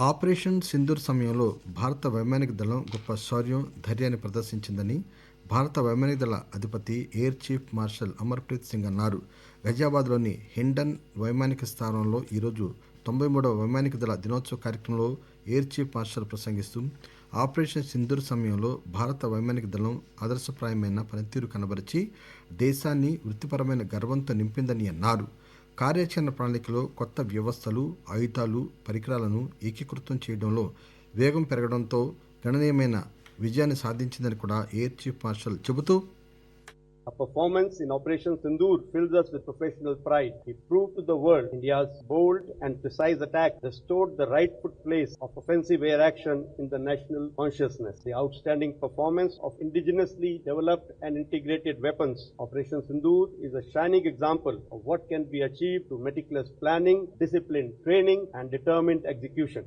Operation Sindoor సమయంలో భారత వైమానిక దళం గొప్ప శౌర్యం ధైర్యాన్ని ప్రదర్శించిందని భారత వైమానిక దళ అధిపతి air chief marshal Amarpreet Singh అన్నారు. గజియాబాద్లోని హిండన్ వైమానిక స్థానంలో ఈరోజు తొంభై మూడవ వైమానిక దళ దినోత్సవ కార్యక్రమంలో ఎయిర్ చీఫ్ మార్షల్ ప్రసంగిస్తూ ఆపరేషన్ సింధూర్ సమయంలో భారత వైమానిక దళం ఆదర్శప్రాయమైన పనితీరు కనబరిచి దేశాన్ని వృత్తిపరమైన గర్వంతో నింపిందని అన్నారు. కార్యాచరణ ప్రణాళికలో కొత్త వ్యవస్థలు ఆయుధాలు పరికరాలను ఏకీకృతం చేయడంలో వేగం పెరగడంతో గణనీయమైన విజయాన్ని సాధించిందని కూడా ఎయిర్ చీఫ్ మార్షల్ చెబుతూ Our performance in Operation Sindoor fills us with professional pride. We proved to the world India's bold and precise attack restored the rightful place of offensive air action in the national consciousness. The outstanding performance of indigenously developed and integrated weapons, Operation Sindoor is a shining example of what can be achieved through meticulous planning, disciplined training, and determined execution.